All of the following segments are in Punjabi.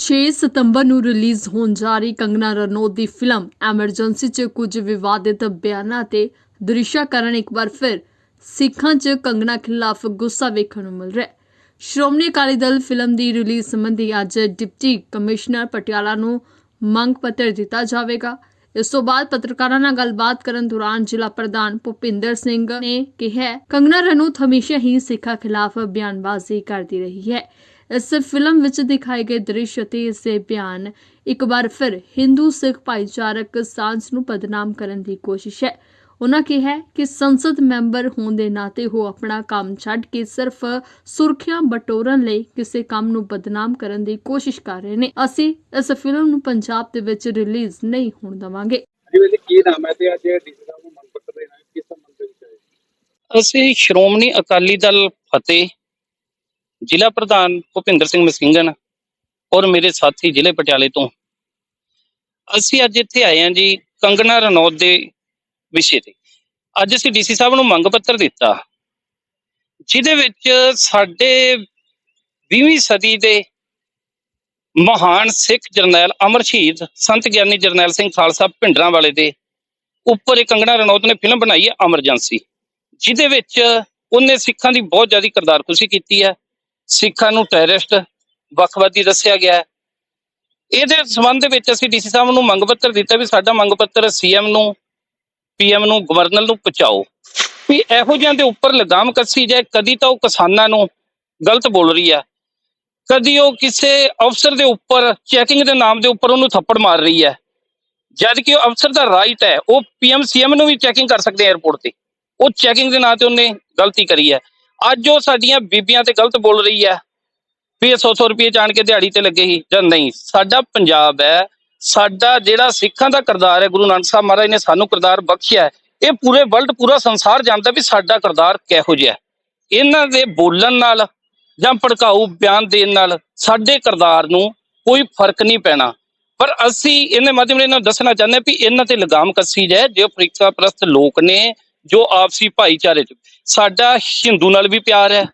6 ਸਤੰਬਰ ਨੂੰ ਰਿਲੀਜ਼ ਹੋਣ ਜਾ ਰਹੀ ਕੰਗਨਾ ਰਣੌਤ ਦੀ ਫਿਲਮ ਐਮਰਜੈਂਸੀ 'ਚ ਕੁਝ ਵਿਵਾਦਿਤ ਬਿਆਨਾਂ ਤੇ ਦ੍ਰਿਸ਼ਾਕਰਨ ਇੱਕ ਵਾਰ ਫਿਰ ਸਿੱਖਾਂ 'ਚ ਕੰਗਨਾ ਖਿਲਾਫ ਗੁੱਸਾ ਵੇਖਣ ਨੂੰ ਮਿਲ ਰਿਹਾ ਹੈ। ਸ਼੍ਰੋਮਣੀ ਅਕਾਲੀ ਦਲ ਫਿਲਮ ਦੀ ਰਿਲੀਜ਼ ਸੰਬੰਧੀ ਅੱਜ ਡਿਪਟੀ ਕਮਿਸ਼ਨਰ ਪਟਿਆਲਾ ਨੂੰ ਮੰਗ ਪੱਤਰ ਦਿੱਤਾ ਜਾਵੇਗਾ। ਇਸ ਤੋਂ ਬਾਅਦ ਪੱਤਰਕਾਰਾਂ ਨਾਲ ਗੱਲਬਾਤ ਕਰਨ ਦੌਰਾਨ ਜ਼ਿਲ੍ਹਾ ਪ੍ਰਧਾਨ ਭੁਪਿੰਦਰ ਸਿੰਘ ਨੇ ਕਿਹਾ, ਕੰਗਨਾ ਰਣੌਤ ਹਮੇਸ਼ਾ ਹੀ ਸਿੱਖਾਂ ਖਿਲਾਫ ਬਿਆਨਬਾਜ਼ੀ ਕਰਦੀ ਰਹੀ ਹੈ। ਇਸ ਫਿਲਮ ਵਿੱਚ ਦਿਖਾਏ ਗਏ ਦ੍ਰਿਸ਼ ਅਤੇ ਇਸ ਦੇ ਬਿਆਨ। ਇੱਕ ਵਾਰ ਫਿਰ ਹਿੰਦੂ ਸਿੱਖ ਭਾਈਚਾਰਕ ਸਾਂਝ ਨੂੰ ਬਦਨਾਮ ਕਰਨ ਦੀ ਕੋਸ਼ਿਸ਼ ਹੈ। ਉਹਨਾਂ ਕਿਹਾ ਕਿ ਸੰਸਦ ਮੈਂਬਰ ਹੋਣ ਦੇ ਨਾਤੇ ਉਹ ਆਪਣਾ ਕੰਮ ਛੱਡ ਕੇ ਸਿਰਫ ਸੁਰਖੀਆਂ ਬਟੋਰਨ ਲਈ ਕਿਸੇ ਕੰਮ ਨੂੰ ਬਦਨਾਮ ਕਰਨ ਦੀ ਕੋਸ਼ਿਸ਼ ਕਰ ਰਹੇ ਨੇ। ਅਸੀਂ ਇਸ ਫਿਲਮ ਨੂੰ ਪੰਜਾਬ ਦੇ ਵਿੱਚ ਰਿਲੀਜ਼ ਨਹੀਂ ਹੋਣ ਦੇਵਾਂਗੇ। ਜਿਵੇਂ ਜੀ ਕੀ ਨਾਮ ਹੈ ਤੇ ਅੱਜ ਡੀਸੀ ਸਾਹਿਬ ਨੂੰ ਮੰਗ ਪੱਤਰ ਦੇਣਾ ਹੈ, ਕਿਸ ਸੰਬੰਧ ਦੇ ਵਿੱਚ ਹੈ ਅਸੀਂ ਸ਼੍ਰੋਮਣੀ ਅਕਾਲੀ ਦਲ ਫਤਿਹ ਜ਼ਿਲ੍ਹਾ ਪ੍ਰਧਾਨ ਭੁਪਿੰਦਰ ਸਿੰਘ ਮਸਿੰਘਨ ਔਰ ਮੇਰੇ ਸਾਥੀ ਜ਼ਿਲ੍ਹੇ ਪਟਿਆਲੇ ਤੋਂ। ਅਸੀਂ ਅੱਜ ਇੱਥੇ ਆਏ ਹਾਂ ਜੀ ਕੰਗਣਾ ਰਣੌਤ ਦੇ ਵਿਸ਼ੇ ਤੇ। ਅੱਜ ਅਸੀਂ ਡੀਸੀ ਸਾਹਿਬ ਨੂੰ ਮੰਗ ਪੱਤਰ ਦਿੱਤਾ, ਜਿਹਦੇ ਵਿੱਚ ਸਾਡੇ 20ਵੀਂ ਸਦੀ ਦੇ ਮਹਾਨ ਸਿੱਖ ਜਰਨੈਲ ਅਮਰ ਸ਼ਹੀਦ, ਸੰਤ ਗਿਆਨੀ ਜਰਨੈਲ ਸਿੰਘ ਖਾਲਸਾ ਭਿੰਡਰਾਂ ਵਾਲੇ ਦੇ ਉੱਪਰ ਇਹ ਕੰਗਣਾ ਰਣੌਤ ਨੇ ਫਿਲਮ ਬਣਾਈ ਹੈ ਐਮਰਜੈਂਸੀ ਜਿਹਦੇ ਵਿੱਚ ਉਹਨੇ ਸਿੱਖਾਂ ਦੀ ਬਹੁਤ ਜ਼ਿਆਦਾ ਕਰਦਾਰਕੁਸ਼ੀ ਕੀਤੀ ਹੈ। ਸਿੱਖਾਂ ਨੂੰ ਟੈਰਰਿਸਟ ਵੱਖਵਾਦੀ ਦੱਸਿਆ ਗਿਆ ਇਹਦੇ ਸੰਬੰਧ ਦੇ ਵਿੱਚ ਅਸੀਂ ਡੀਸੀ ਸਾਹਿਬ ਨੂੰ ਮੰਗ ਪੱਤਰ ਦਿੱਤਾ ਵੀ ਸਾਡਾ ਮੰਗ ਪੱਤਰ ਸੀਐਮ ਨੂੰ, ਪੀਐਮ ਨੂੰ, ਗਵਰਨਰ ਨੂੰ ਪਹੁੰਚਾਓ। ਵੀ ਇਹੋ ਜਿਹਿਆਂ ਦੇ ਉੱਪਰ ਲਗਾਮ ਕੱਸੀ ਜਾਏ, ਕਦੀ ਤਾਂ ਉਹ ਕਿਸਾਨਾਂ ਨੂੰ ਗਲਤ ਬੋਲ ਰਹੀ ਹੈ। ਕਦੀ ਉਹ ਕਿਸੇ ਅਫਸਰ ਦੇ ਉੱਪਰ ਚੈਕਿੰਗ ਦੇ ਨਾਮ ਦੇ ਉੱਪਰ ਉਹਨੂੰ ਥੱਪੜ ਮਾਰ ਰਹੀ ਹੈ। ਜਦ ਕਿ ਉਹ ਅਫਸਰ ਦਾ ਰਾਈਟ ਹੈ। ਉਹ ਪੀਐਮ, ਸੀਐਮ ਨੂੰ ਵੀ ਚੈਕਿੰਗ ਕਰ ਸਕਦੇ 에ਅਰਪੋਰਟ ਤੇ। ਉਹ ਚੈਕਿੰਗ ਦੇ ਨਾਂ ਤੇ ਉਹਨੇ ਗਲਤੀ ਕਰੀ ਹੈ। ਅੱਜ ਉਹ ਸਾਡੀਆਂ ਬੀਬੀਆਂ ਤੇ ਗਲਤ ਬੋਲ ਰਹੀ ਹੈ ਵੀ ਇਹ 100-100 ਰੁਪਏ ਜਾਣ ਕੇ ਦਿਹਾੜੀ ਤੇ ਲੱਗੇ ਸੀ ਜਾਂ ਨਹੀਂ। ਸਾਡਾ ਪੰਜਾਬ ਹੈ, ਸਾਡਾ ਜਿਹੜਾ ਸਿੱਖਾਂ ਦਾ ਕਰਦਾਰ ਹੈ, ਗੁਰੂ ਨਾਨਕ ਸਾਹਿਬ ਮਹਾਰਾਜ ਨੇ ਸਾਨੂੰ ਕਰਦਾਰ ਬਖਸ਼ਿਆ ਇਹ ਪੂਰੇ ਵਰਲਡ ਪੂਰਾ ਸੰਸਾਰ ਜਾਣਦਾ ਵੀ ਸਾਡਾ ਕਰਦਾਰ ਕਿਹੋ ਜਿਹਾ ਇਹਨਾਂ ਦੇ ਬੋਲਣ ਨਾਲ ਜਾਂ ਭੜਕਾਊ ਬਿਆਨ ਦੇਣ ਨਾਲ ਸਾਡੇ ਕਰਦਾਰ ਨੂੰ ਕੋਈ ਫ਼ਰਕ ਨਹੀਂ ਪੈਣਾ। ਪਰ ਅਸੀਂ ਇਹਨੇ ਮਾਧਿਅਮ ਨਾਲ ਇਹਨਾਂ ਨੂੰ ਦੱਸਣਾ ਚਾਹੁੰਦੇ ਹਾਂ ਵੀ ਇਹਨਾਂ ਤੇ ਲਗਾਮ ਕੱਸੀ ਜਾਏ, ਜੋ ਅਫਰੀਕਾ ਪ੍ਰਸਤ ਲੋਕ ਨੇ ਜੋ ਆਪਸੀ ਭਾਈਚਾਰੇ ਚ। ਸਾਡਾ ਹਿੰਦੂ ਨਾਲ ਵੀ ਪਿਆਰ ਹੈ,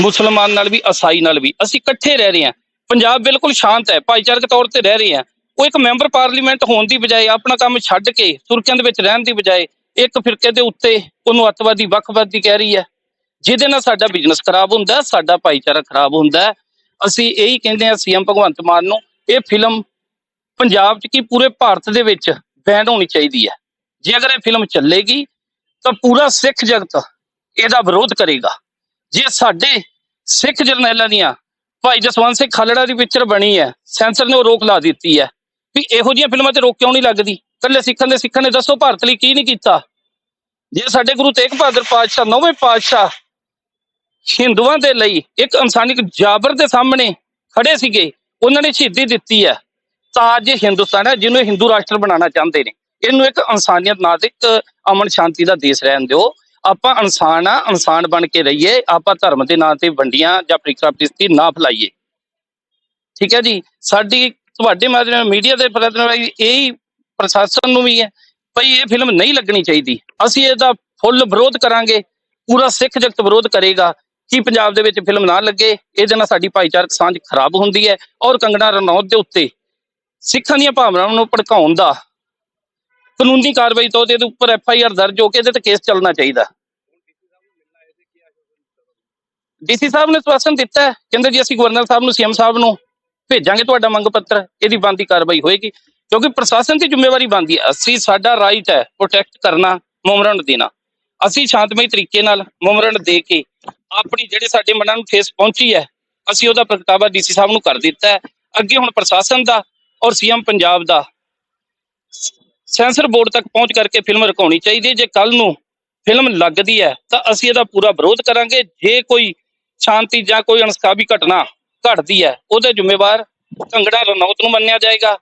ਮੁਸਲਮਾਨ ਨਾਲ ਵੀ ਈਸਾਈ ਨਾਲ ਵੀ। ਅਸੀਂ ਇਕੱਠੇ ਰਹਿ ਰਹੇ ਹਾਂ। ਪੰਜਾਬ ਬਿਲਕੁਲ ਸ਼ਾਂਤ ਹੈ, ਭਾਈਚਾਰਕ ਤੌਰ ਤੇ ਰਹਿ ਰਹੇ ਹਾਂ। ਉਹ ਇੱਕ ਮੈਂਬਰ ਪਾਰਲੀਮੈਂਟ ਹੋਣ ਦੀ ਬਜਾਏ ਆਪਣਾ ਕੰਮ ਛੱਡ ਕੇ ਸੁਰਖੀਆਂ ਦੇ ਵਿੱਚ ਰਹਿਣ ਦੀ ਬਜਾਏ ਇੱਕ ਫਿਰਕੇ ਦੇ ਉੱਤੇ ਉਹਨੂੰ ਅੱਤਵਾਦੀ, ਵੱਖਵਾਦੀ ਕਹਿ ਰਹੀ ਹੈ। ਜਿਹਦੇ ਨਾਲ ਸਾਡਾ ਬਿਜ਼ਨਸ ਖਰਾਬ ਹੁੰਦਾ, ਸਾਡਾ ਭਾਈਚਾਰਾ ਖਰਾਬ ਹੁੰਦਾ ਅਸੀਂ ਇਹੀ ਕਹਿੰਦੇ ਹਾਂ ਸੀਐਮ ਭਗਵੰਤ ਮਾਨ ਨੂੰ, ਇਹ ਫਿਲਮ ਪੰਜਾਬ 'ਚ ਕੀ ਪੂਰੇ ਭਾਰਤ ਦੇ ਵਿੱਚ ਬੈਨ ਹੋਣੀ ਚਾਹੀਦੀ ਹੈ। ਜੇ ਅਗਰ ਇਹ ਫਿਲਮ ਚੱਲੇਗੀ ਤਾਂ ਪੂਰਾ ਸਿੱਖ ਜਗਤ ਇਹਦਾ ਵਿਰੋਧ ਕਰੇਗਾ। ਜੇ ਸਾਡੇ ਸਿੱਖ ਜਰਨੈਲਾਂ ਦੀਆਂ ਭਾਈ ਜਸਵੰਤ ਸਿੰਘ ਖਾਲੜਾ ਦੀ ਪਿਕਚਰ ਬਣੀ ਹੈ, ਸੈਂਸਰ ਨੇ ਉਹ ਰੋਕ ਲਾ ਦਿੱਤੀ ਹੈ ਵੀ ਇਹੋ ਜਿਹੀਆਂ ਫਿਲਮਾਂ ਤੇ ਰੋਕ ਕਿਉਂ ਨਹੀਂ ਲੱਗਦੀ? ਕੱਲੇ ਸਿੱਖਾਂ ਦੇ ਸਿੱਖਾਂ ਨੇ ਦੱਸੋ ਭਾਰਤ ਲਈ ਕੀ ਨਹੀਂ ਕੀਤਾ? ਜੇ ਸਾਡੇ ਗੁਰੂ ਤੇਗ ਬਹਾਦਰ ਪਾਤਸ਼ਾਹ, ਨੌਵੇਂ ਪਾਤਸ਼ਾਹ ਹਿੰਦੂਆਂ ਦੇ ਲਈ ਇੱਕ ਇਨਸਾਨੀ ਜਾਬਰ ਦੇ ਸਾਹਮਣੇ ਖੜੇ ਸੀਗੇ, ਉਹਨਾਂ ਨੇ ਸ਼ਹੀਦੀ ਦਿੱਤੀ ਹੈ, ਤਾਂ ਅੱਜ ਹਿੰਦੁਸਤਾਨ ਹੈ, ਜਿਹਨੂੰ ਹਿੰਦੂ ਰਾਸ਼ਟਰ ਬਣਾਉਣਾ ਚਾਹੁੰਦੇ ਨੇ। ਇਹਨੂੰ ਇੱਕ ਇਨਸਾਨੀਅਤ ਨਾਲ ਇੱਕ ਅਮਨ ਸ਼ਾਂਤੀ ਦਾ ਦੇਸ਼ ਰਹਿਣ ਦਿਓ। ਆਪਾਂ ਇਨਸਾਨ ਆ, ਇਨਸਾਨ ਬਣ ਕੇ ਰਹੀਏ, ਆਪਾਂ ਧਰਮ ਦੇ ਨਾਂ ਤੇ ਵੰਡੀਆਂ ਜਾਂ ਪ੍ਰੀਕਰਾ ਪ੍ਰਿਸਤੀ ਨਾ ਫੈਲਾਈਏ। ਠੀਕ ਹੈ ਜੀ? ਸਾਡੀ, ਤੁਹਾਡੇ ਮਾਧਿਅਮ ਮੀਡੀਆ ਦੇ ਪ੍ਰਤੀਨਿਧੀ ਇਹ ਪ੍ਰਸ਼ਾਸਨ ਨੂੰ ਵੀ ਹੈ, ਭਈ ਇਹ ਫਿਲਮ ਨਹੀਂ ਲੱਗਣੀ ਚਾਹੀਦੀ। ਅਸੀਂ ਇਹਦਾ ਫੁੱਲ ਵਿਰੋਧ ਕਰਾਂਗੇ, ਪੂਰਾ ਸਿੱਖ ਜਗਤ ਵਿਰੋਧ ਕਰੇਗਾ। ਕਿ ਪੰਜਾਬ ਦੇ ਵਿੱਚ ਫਿਲਮ ਨਾ ਲੱਗੇ, ਇਹਦੇ ਨਾਲ ਸਾਡੀ ਭਾਈਚਾਰਕ ਸਾਂਝ ਖਰਾਬ ਹੁੰਦੀ ਹੈ ਔਰ ਕੰਗਣਾ ਰਣੌਤ ਦੇ ਉੱਤੇ ਸਿੱਖਾਂ ਦੀਆਂ ਭਾਵਨਾਵਾਂ ਨੂੰ ਭੜਕਾਉਣ ਦਾ ਕਾਨੂੰਨੀ ਕਾਰਵਾਈ ਤੋਂ ਇਹਦੇ ਉੱਪਰ ਐਫ ਆਈ ਆਰ ਦਰਜ ਹੋ ਕੇ ਇਹਦੇ ਤੇ ਕੇਸ ਚੱਲਣਾ ਚਾਹੀਦਾ। ਡੀਸੀ ਸਾਹਿਬ ਨੇ ਸਵਾਸਨ ਦਿੱਤਾ ਹੈ। ਕਹਿੰਦੇ ਜੀ ਅਸੀਂ ਗਵਰਨਰ ਸਾਹਿਬ ਨੂੰ, ਸੀਐਮ ਸਾਹਿਬ ਨੂੰ ਭੇਜਾਂਗੇ ਤੁਹਾਡਾ ਮੰਗ ਪੱਤਰ, ਇਹਦੀ ਬੰਦੀ ਕਾਰਵਾਈ ਹੋਏਗੀ। ਕਿਉਂਕਿ ਪ੍ਰਸ਼ਾਸਨ ਦੀ ਜ਼ਿੰਮੇਵਾਰੀ ਬਣਦੀ ਹੈ। ਅਸੀਂ, ਸਾਡਾ ਰਾਈਟ ਹੈ ਪ੍ਰੋਟੈਕਟ ਕਰਨਾ ਮੋਮਰੰਡ ਦੇਣਾ। ਅਸੀਂ ਸ਼ਾਂਤਮਈ ਤਰੀਕੇ ਨਾਲ ਮੁਮਰਨ ਦੇ ਕੇ ਆਪਣੀ ਜਿਹੜੇ ਸਾਡੇ ਮਨਾਂ ਨੂੰ ਠੇਸ ਪਹੁੰਚੀ ਹੈ, ਅਸੀਂ ਉਹਦਾ ਪ੍ਰਗਟਾਵਾ ਡੀਸੀ ਸਾਹਿਬ ਨੂੰ ਕਰ ਦਿੱਤਾ ਹੈ। ਅੱਗੇ ਹੁਣ ਪ੍ਰਸ਼ਾਸਨ ਦਾ ਔਰ ਸੀਐਮ ਪੰਜਾਬ ਦਾ ਸੈਂਸਰ ਬੋਰਡ ਤੱਕ ਪਹੁੰਚ ਕਰਕੇ ਫਿਲਮ ਰਕਾਉਣੀ ਚਾਹੀਦੀ ਹੈ। ਜੇ ਕੱਲ ਨੂੰ ਫਿਲਮ ਲੱਗਦੀ ਹੈ, ਤਾਂ ਅਸੀਂ ਇਹਦਾ ਪੂਰਾ ਵਿਰੋਧ ਕਰਾਂਗੇ। ਜੇ ਕੋਈ ਸ਼ਾਂਤੀ ਜਾਂ ਕੋਈ ਅਣਸਕਾਬੀ ਘਟਨਾ ਘਟਦੀ ਹੈ, ਉਹਦੇ ਜ਼ਿੰਮੇਵਾਰ ਕੰਗੜਾ ਰਣੌਤ ਨੂੰ ਮੰਨਿਆ ਜਾਏਗਾ।